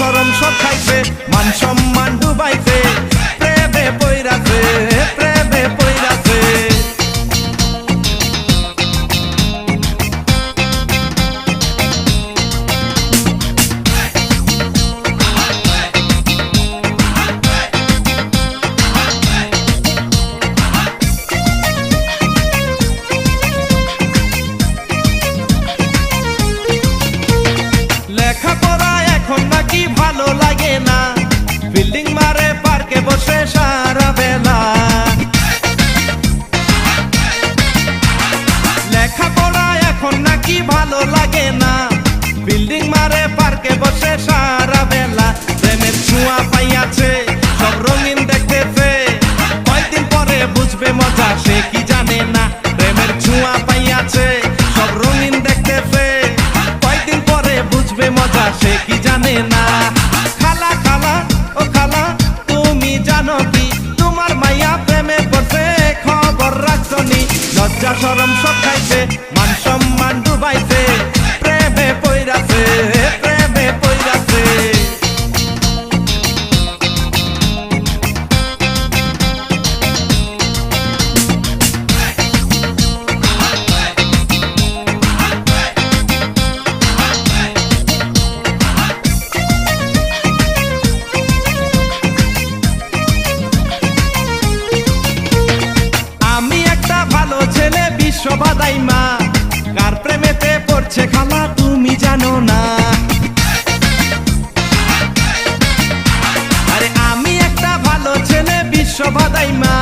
লজ্জা সব খাইছে মান সম্মান ডুবাইছে। বিল্ডিং মারে, পার্কে বসে সারা বেলা। লেখাপড়া এখন নাকি ভালো লাগে না। বিল্ডিং মারে, পার্কে বসে সারা বেলা। প্রেমের ছোঁয়া পাইয়াছে, সব রঙিন একশো বাদাই মা, কার প্রেমেতে পড়ছে খালা তুমি জানো না। আরে আমি একটা ভালো ছেলে বিশ্ব বাদাই মা।